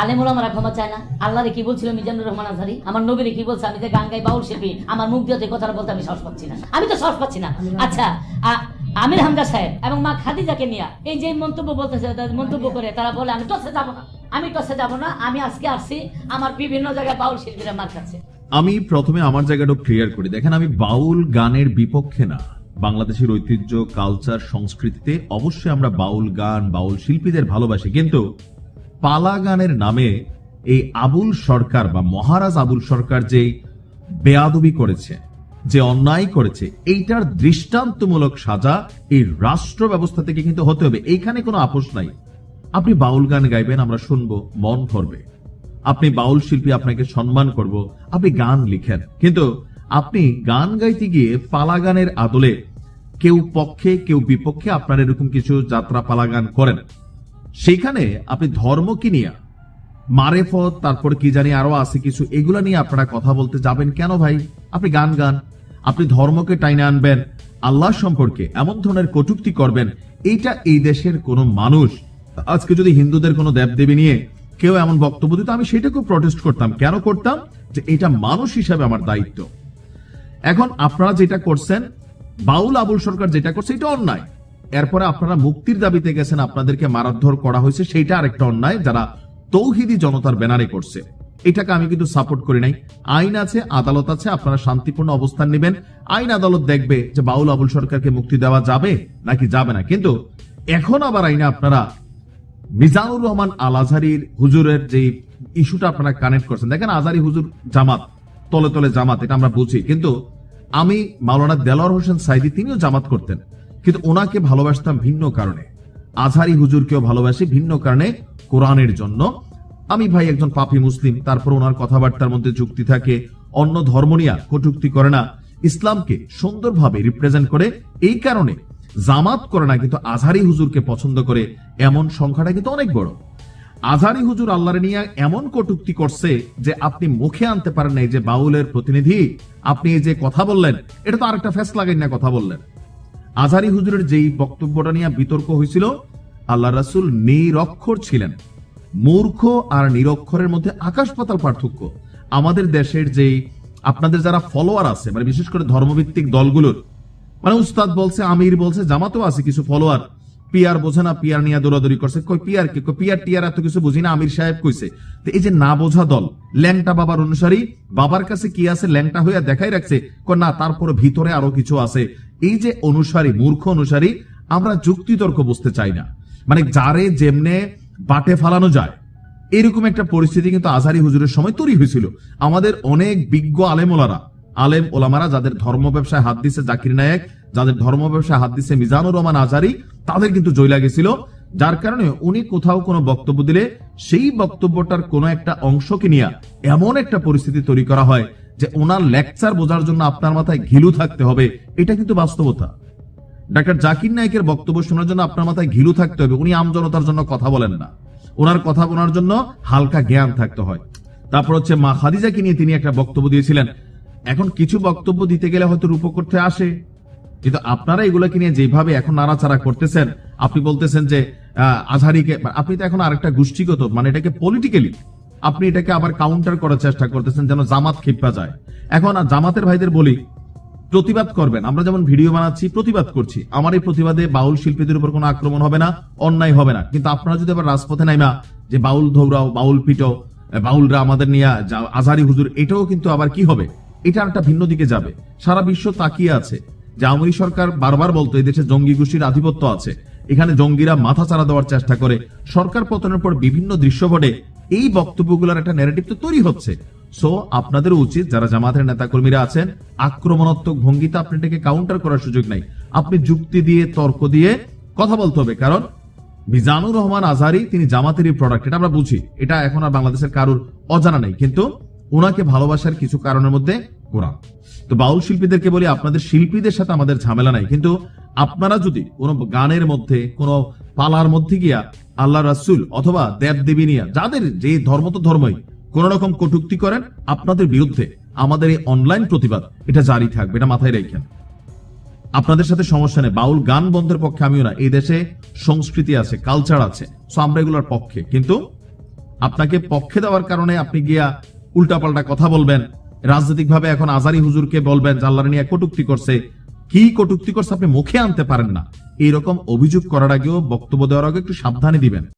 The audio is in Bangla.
আলেমুল ক্ষমা চায় না। কি বলছিল মিজানুর রহমান আজহারি? আমার নবীরে কি বলছে? আমি গান গাই বাউল শিল্পী, আমার মুখ দিয়ে বলতে আমি সাহস পাচ্ছি না। আমি তো সাহস পাচ্ছি না। আচ্ছা আমির সাহেব এবং মা খাদিজাকে নিয়ে এই যে মন্তব্য বলতেছে মন্তব্য করে তারা বলে, আমি টসে যাব না। আমি টসে যাব না। আমি আজকে আসছি আমার বিভিন্ন জায়গায় বাউল শিল্পীরা মার খাচ্ছে। আমি প্রথমে আমার জায়গাটা ক্লিয়ার করি। দেখেন, আমি বাউল গানের বিপক্ষে না। বাংলাদেশের ঐতিহ্য কালচার সংস্কৃতিতে অবশ্যই আমরা বাউল গান, বাউল শিল্পীদের ভালোবাসি। কিন্তু পালা গানের নামে এই আবুল সরকার বা মহারাজ আবুল সরকার যে বেয়াদবি করেছে, যে অন্যায় করেছে, এইটার দৃষ্টান্তমূলক সাজা এই রাষ্ট্র ব্যবস্থা থেকে কিন্তু হতে হবে। এইখানে কোনো আপোষ নাই। আপনি বাউল গান গাইবেন, আমরা শুনব, মন ভরবে। আপনি বাউল শিল্পী, আপনাকে সম্মান করব, আপনি গান লিখেন। কিন্তু আপনি গান গাইতে গিয়ে পালা গানের আদলে কেউ পক্ষে, কেউ বিপক্ষে আপনার এরকম কিছু যাত্রা পালা গান করেন। সেইখানে আপনি ধর্ম নিয়ে? মারেফত, তারপর কি জানি আরও আছে কিছু, এগুলা নিয়ে আপনারা কথা বলতে যাবেন কেন ভাই? আপনি গান গান, আপনি ধর্মকে টাইনে আনবেন, আল্লাহ সম্পর্কে এমন ধরনের কটুক্তি করবেন, এইটা এই দেশের কোনো মানুষ। আজকে যদি হিন্দুদের কোনো দেবদেবী নিয়ে কেউ এমন বক্তব্য দিত, আমি সেটাকেও প্রটেস্ট করতাম। কেন করতাম? যে এটা মানুষ হিসাবে আমার দায়িত্ব। এখন আপনারা যেটা করছেন, বাউল আবুল সরকার যেটা করছে, এটা অন্যায়। এরপরে আপনারা মুক্তির দাবিতে গেছেন, আপনাদেরকে মারাধর করা হয়েছে, সেইটা আরেকটা অন্যায় যারা তৌহিদি জনতার ব্যানারে করছে। এটাকে আমি কিন্তু সাপোর্ট করি নাই। আইন আছে, আদালত আছে, আপনারা শান্তিপূর্ণ অবস্থান নেবেন। আইন আদালত দেখবে যে বাউল আবুল সরকারকে মুক্তি দেওয়া যাবে নাকি যাবে না। কিন্তু এখন আবার আইনে আপনারা মিজানুর রহমান আল আজহারির হুজুরের যে ইস্যুটা আপনারা কানেক্ট করছেন, দেখেন আজহারি হুজুর জামাত, তলে তলে জামাত, এটা আমরা বুঝি। কিন্তু আমি মাওলানা দেলোয়ার হোসেন সাইদি, তিনিও জামাত করতেন। কিন্তু ওনাকে ভালোবাসতাম ভিন্ন কারণে। আজহারি হুজুরকেও ভালোবাসি ভিন্ন কারণে কোরআনের জন্য। আমি ভাই একজন পাপী মুসলিম, তারপর ওনার কথাবার্তার মধ্যে যুক্তি থাকে, অন্য ধর্ম নিয়ে কটুক্তি করে না। ইসলামকে সুন্দরভাবে রিপ্রেজেন্ট করে, এই কারণে জামাত করে না, কিন্তু আজহারি হুজুরকে পছন্দ করে, এমন সংখ্যাটা কিন্তু অনেক বড়। আজহারি হুজুর আল্লাহরে নিয়ে এমন কটুক্তি করছে যে আপনি মুখে আনতে পারেন না এই যে বাউলের প্রতিনিধি। আপনি এই যে কথা বললেন, এটা তো আরেকটা ফেস লাগাই না কথা বললেন। আজহারি হুজুরের যেই বক্তব্যটা নিয়ে বিতর্ক হয়েছিল আল্লাহ রাসুল নিরক্ষর ছিলেন। মূর্খ আর নিরক্ষরের মধ্যে আকাশ পাতাল পার্থক্য। আমাদের দেশের যেই, আপনাদের যারা ফলোয়ার আছে মানে বিশেষ করে ধর্মভিত্তিক দলগুলোর মানে উস্তাদ বলছে, আমির বলছে, জামাতও আছে কিছু ফলোয়ার। পিয়ার বোঝে না, পিয়ার নিয়ে দৌড়াদৌড়ি করছে। কই পিয়ার কে? পিয়ার টিয়ার এত কিছু বুঝি না, আমির সাহেব কইছে। তো এই যে না বোঝা দল ল্যাংটা বাবার অনুসারী, বাবার কাছে কি আছে ল্যাংটা হইয়া দেখাই রাখছে। না, তারপরে ভিতরে আরও কিছু আছে। এই যে অনুসারী, মূর্খ অনুসারী, আমরা যুক্তি তর্ক বুঝতে চাই না। মানে যারে যেমনে বাটে ফালানো যায়, এরকম একটা পরিস্থিতি কিন্তু আজহারি হুজুরের সময় তৈরি হয়েছিল। আমাদের অনেক বিজ্ঞ আলেমোলারা আলেম ওলামারা যাদের ধর্ম ব্যবসায় হাত দিছে জাকির নায়েক, যাদের ধর্ম ব্যবসায় হাত দিছে মিজানুর রহমান আজারি তাদের কিন্তু জয়লা লাগেছিল যার কারণে উনি কোথাও কোনো বক্তব্য দিলে সেই বক্তব্যটার কোনো একটা অংশকে নিয়ে এমন একটা পরিস্থিতি তৈরি করা হয় যে ওনার লেকচার বোঝার জন্য আপনার মাথায় ঘিলু থাকতে হবে। এটা কিন্তু বাস্তবতা। ডাক্তার জাকির নায়কের বক্তব্য শোনার জন্য আপনার মাথায় ঘিলু থাকতে হবে। উনি আমজনতার জন্য কথা বলেন না। ওনার কথা বলার জন্য হালকা জ্ঞান থাকতে হয়। তারপর হচ্ছে মা খাদিজাকে নিয়ে তিনি একটা বক্তব্য দিয়েছিলেন। এখন কিছু বক্তব্য দিতে গেলে হয়তো রূপ করতে আসে। কিন্তু আপনারা এগুলোকে নিয়ে যেভাবে এখন নাড়াচাড়া করতেছেন, আপনি বলতেছেন যে আজহারিকে আপনি তো এখন আরেকটা গোষ্ঠীগত মানে এটাকে পলিটিক্যালি আপনি এটাকে আবার কাউন্টার করার চেষ্টা করতেছেন যেন জামাত ক্ষিপ্পা যায়। এখন জামাতের ভাইদের বলি, প্রতিবাদ করবেন। আমরা যেমন ভিডিও বানাচ্ছি, প্রতিবাদ করছি। আমার এই প্রতিবাদে বাউল শিল্পীদের উপর কোনো আক্রমণ হবে না, অন্যায় হবে না। কিন্তু আপনারা যদি আবার রাজপথে নাইমা, যে বাউল ধৌরাও, বাউল পিটো বাউলরা আমাদের নিয়ে আজহারি হুজুর, এটাও কিন্তু আবার কি হবে? এটা একটা ভিন্ন দিকে যাবে। সারা বিশ্ব তাকিয়ে আছে যে আওয়ামী সরকার বারবার বলতো, এই দেশে জঙ্গি গোষ্ঠীর আধিপত্য আছে। এখানে জঙ্গিরা মাথা চারা দেওয়ার চেষ্টা করে। সরকার পতনের পর বিভিন্ন দৃশ্য দৃশ্যপটে এই বক্তব্যগুলোর একটা ন্যারেটিভ তো তৈরি হচ্ছে। সো আপনাদের উচিত, যারা জামাতের নেতাকর্মীরা আছেন, আক্রমণাত্মক ভঙ্গিতে আপনি এটাকে কাউন্টার করার সুযোগ নাই। আপনি যুক্তি দিয়ে, তর্ক দিয়ে কথা বলতে হবে। কারণ মিজানুর রহমান আজহারি, তিনি জামাতেরই প্রোডাক্ট এটা আমরা বুঝি। এটা এখন আর বাংলাদেশের কারোর অজানা নেই। কিন্তু ওনাকে ভালোবাসার কিছু কারণের মধ্যে কোরআন তো বাউল শিল্পীদেরকে বলি, আপনাদের শিল্পীদের সাথে আমাদের ঝামেলা নাই। কিন্তু আপনারা যদি কোনো গানের মধ্যে, কোনো পালার মধ্যে গিয়া আল্লাহ রাসুল অথবা দেব দেবী নিয়া, যাদের যে ধর্ম তো ধর্মই, কোন রকম কটুক্তি করেন, আপনাদের বিরুদ্ধে আমাদের এই অনলাইন প্রতিবাদ, এটা জারি থাকবে, এটা মাথায় রেখেন। আপনাদের সাথে সমস্যা নেই, বাউল গান বন্ধের পক্ষে আমিও না। এই দেশে সংস্কৃতি আছে কালচার আছে সো আমরা এগুলোর পক্ষে। কিন্তু আপনাকে পক্ষে দেওয়ার কারণে আপনি গিয়া উল্টাপাল্টা কথা বলবেন রাজনৈতিকভাবে এখন আজারি হুজুরকে বলবেন যে আল্লাহ নিয়ে কটুক্তি করছে। কি কটুক্তি করছে আপনি মুখে আনতে পারেন না। এইরকম অভিযোগ করার আগেও বক্তব্য দেওয়ার আগে একটু সাবধানে দিবেন।